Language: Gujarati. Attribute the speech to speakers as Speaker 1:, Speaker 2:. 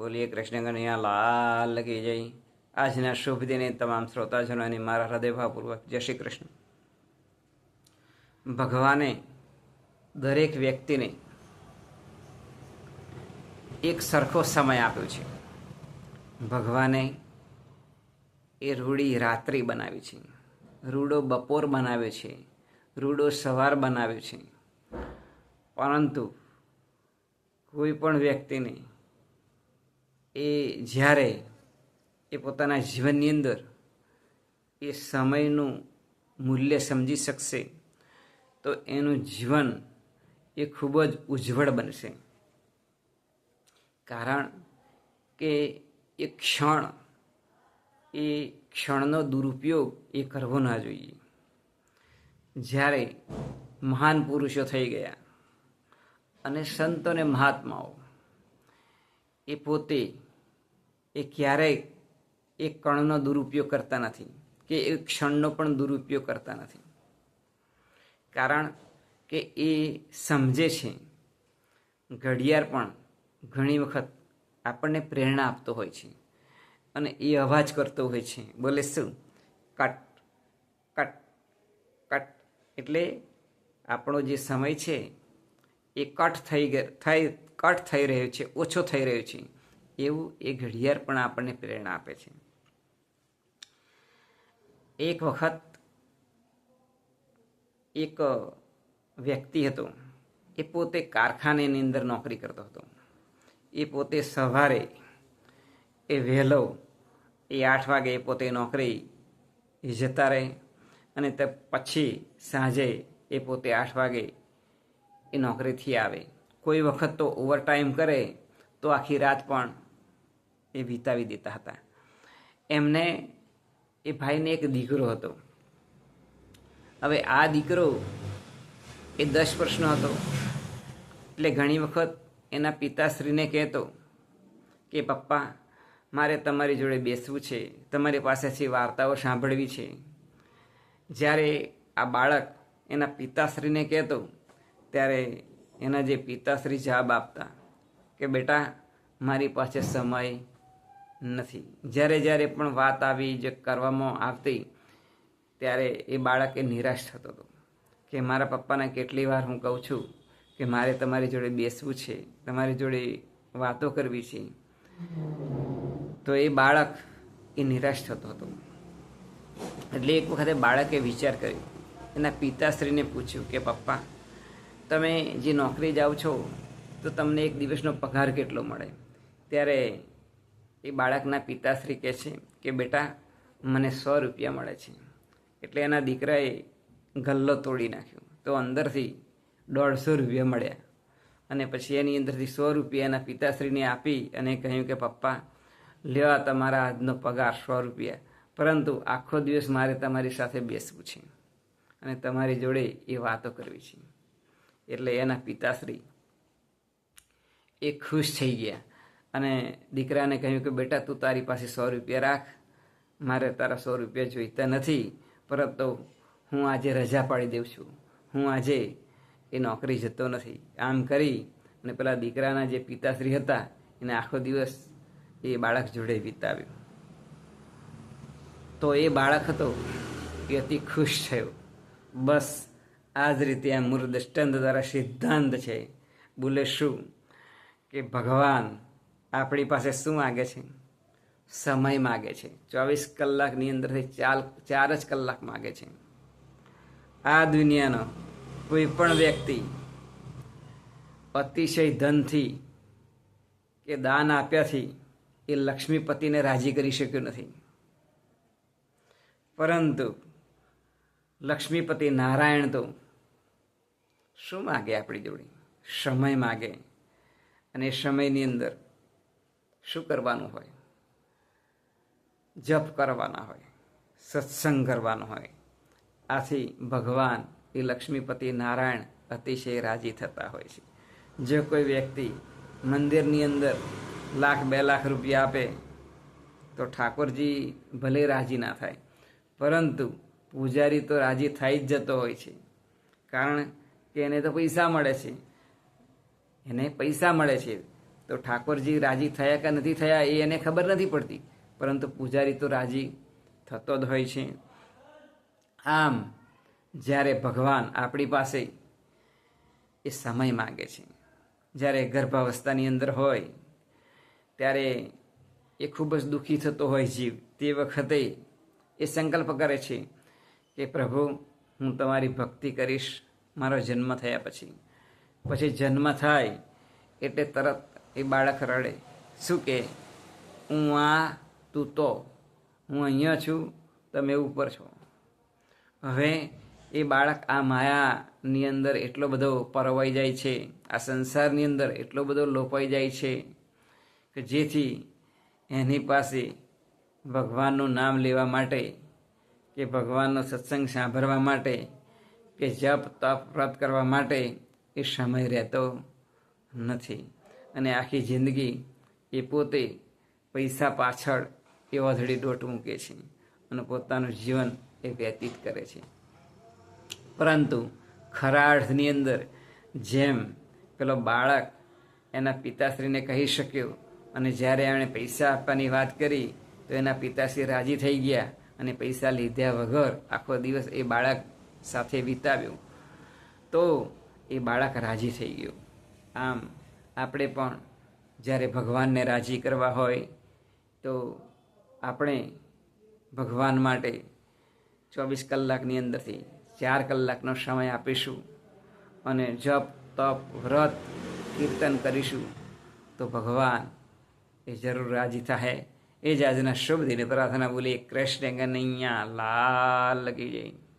Speaker 1: બોલીએ કૃષ્ણ કનૈયા લાલ કી જય. આજના શુભ દિને તમામ શ્રોતાજનોને મારા હૃદયભાવપૂર્વક જય શ્રી કૃષ્ણ. ભગવાને દરેક વ્યક્તિને એક સરખો સમય આપ્યો છે. ભગવાને એ રૂડી રાત્રિ બનાવી છે. રૂડો બપોર બનાવ્યો છે. રૂડો સવાર બનાવ્યો છે. પરંતુ કોઈ પણ વ્યક્તિને એ જ્યારે એ પોતાના જીવનની અંદર એ સમયનું મૂલ્ય સમજી શકશે, તો એનું જીવન એ ખૂબ જ ઉજ્જવળ બનશે. કારણ કે એ ક્ષણ, એ ક્ષણનો દુરુપયોગ એ કરવો ના જોઈએ. જ્યારે મહાન પુરુષો થઈ ગયા અને સંતો અને મહાત્માઓ એ પોતે એ ક્યારેય એ કણનો દુરુપયોગ કરતા નથી કે એ ક્ષણનો પણ દુરુપયોગ કરતા નથી. કારણ કે એ સમજે છે, ઘડિયાળ પણ ઘણી વખત આપણને પ્રેરણા આપતો હોય છે અને એ અવાજ કરતો હોય છે. બોલે શું? Cut cut cut. એટલે આપણો જે સમય છે એ કટ થઈ થઈ કટ થઈ રહ્યો છે, ઓછો થઈ રહ્યો છે, એવું એ ઘડિયાળ પણ આપણને પ્રેરણા આપે છે. એક વખત એક વ્યક્તિ હતો, એ પોતે કારખાનેની અંદર નોકરી કરતો હતો. એ પોતે સવારે એ વહેલો એ આઠ વાગે પોતે નોકરી જતા રહે અને તે પછી સાંજે એ પોતે આઠ વાગે એ નોકરીથી આવે. કોઈ વખત તો ઓવરટાઈમ કરે, તો આખી રાત પણ એ વિતાવી દેતા હતા. એમને એ ભાઈને એક દીકરો હતો. હવે આ દીકરો એ દસ વર્ષનો હતો. એટલે ઘણી વખત એના પિતાશ્રીને કહેતો કે, પપ્પા, મારે તમારી જોડે બેસવું છે. તમારી પાસેથી વાર્તાઓ સાંભળવી છે. જ્યારે આ બાળક એના પિતાશ્રીને કહેતો, ત્યારે એના જે પિતાશ્રી જવાબ આપતા કે બેટા, મારી પાસે સમય નથી. જ્યારે જ્યારે પણ વાત આવી જે કરવામાં આવતી, ત્યારે એ બાળક નિરાશ થતો હતો. કે મારા પપ્પાને કેટલી વાર હું કહું છું કે મારે તમારી જોડે બેસવું છે, તમારી જોડે વાતો કરવી છે. તો એ બાળક એ નિરાશ થતો હતો. એટલે એક વખતે બાળકે વિચાર કર્યો. એના પિતાશ્રીને પૂછ્યું કે, પપ્પા તમે જે નોકરી જાઓ છો, તો તમને એક દિવસનો પગાર કેટલો મળે? ત્યારે એ બાળકના પિતાશ્રી કહે છે કે, બેટા, મને સો રૂપિયા મળે છે. એટલે એના દીકરાએ ગલ્લો તોડી નાખ્યો. તો અંદરથી દોઢસો રૂપિયા મળ્યા. અને પછી એની અંદરથી સો રૂપિયા એના પિતાશ્રીને આપી અને કહ્યું કે, પપ્પા લેવા તમારા આજનો પગાર સો રૂપિયા. પરંતુ આખો દિવસ મારે તમારી સાથે બેસવું છે અને તમારી જોડે એ વાતો કરવી છે. એટલે એના પિતાશ્રી એ ખુશ થઈ ગયા. અને દીકરાને કહ્યું કે, બેટા, તું તારી પાસે સો રૂપિયા રાખ. મારે તારા સો રૂપિયા જોઈતા નથી, પરંતુ હું આજે રજા પાડી દઉં છું. હું આજે એ નોકરી જતો નથી. આમ કરી અને પેલા દીકરાના જે પિતાશ્રી હતા, એને આખો દિવસ એ બાળક જોડે વિતાવ્યો. તો એ બાળક હતો એ અતિ ખુશ થયો. બસ આ જ રીતે આ મૂળ દ્વારા સિદ્ધાંત છે. બોલે શું? કે ભગવાન આપણી પાસે શું માગે છે? સમય માગે છે. ચોવીસ કલાકની અંદરથી ચાર ચાર જ કલાક માગે છે. આ દુનિયાનો કોઈ પણ વ્યક્તિ અતિશય ધનથી કે દાન આપ્યાથી એ લક્ષ્મીપતિને રાજી કરી શક્યો નથી. પરંતુ લક્ષ્મીપતિ નારાયણ તો શું માગે આપણી જોડે? સમય માગે. અને સમયની અંદર શું કરવાનું હોય? જપ કરવાના હોય, સત્સંગ કરવાનો હોય. આથી ભગવાન એ લક્ષ્મીપતિ નારાયણ અતિશય રાજી થતા હોય છે. જો કોઈ વ્યક્તિ મંદિરની અંદર લાખ બે લાખ રૂપિયા આપે, તો ઠાકોરજી ભલે રાજી ના થાય, પરંતુ પૂજારી તો રાજી થઈ જ જતો હોય છે. કારણ કે એને તો પૈસા મળે છે. એને પૈસા મળે છે. તો ઠાકોરજી રાજી થયા કે નથી થયા એ એને ખબર નથી પડતી. પરંતુ પૂજારી તો રાજી થતો જ હોય છે. આમ, જ્યારે ભગવાન આપણી પાસે એ સમય માગે છે. જ્યારે ગર્ભાવસ્થાની અંદર હોય, ત્યારે એ ખૂબ જ દુઃખી થતો હોય જીવ. તે વખતે એ સંકલ્પ કરે છે કે પ્રભુ, હું તમારી ભક્તિ કરીશ. મારો જન્મ થયા પછી. પછી જન્મ થાય એટલે તરત એ બાળક રડે. શું કે? હું આ, તું તો. હું અહીંયા છું, તમે ઉપર છો. હવે એ બાળક આ માયાની અંદર એટલો બધો પરવાઈ જાય છે, આ સંસારની અંદર એટલો બધો લોપાઈ જાય છે કે જેથી એની પાસે ભગવાનનું નામ લેવા માટે કે ભગવાનનો સત્સંગ સાંભળવા માટે કે જપ, તપ, વ્રત કરવા માટે એ સમય રહેતો નથી. અને આખી જિંદગી એ પોતે પૈસા પાછળ એ વધડી દોટ મૂકે છે અને પોતાનું જીવન એ વ્યતીત કરે છે. પરંતુ ખરા અર્થની અંદર જેમ પેલો બાળક એના પિતાશ્રીને કહી શક્યો અને જ્યારે એણે પૈસા આપવાની વાત કરી, તો એના પિતાશ્રી રાજી થઈ ગયા અને પૈસા લીધા વગર આખો દિવસ એ બાળક સાથે વિતાવ્યું. તો એ બાળક રાજી થઈ ગયું. આમ આપણે પણ જ્યારે ભગવાનને રાજી કરવા હોય, તો આપણે ભગવાન માટે ચોવીસ કલાકની અંદરથી ચાર કલાકનો સમય આપીશું અને જપ, તપ, વ્રત, કીર્તન કરીશું તો ભગવાન એ જરૂર રાજી થાય એ જ આજના શુભ દિને પ્રાર્થના બોલીએ, કૃષ્ણ કનૈયા લાલ લગી જાય.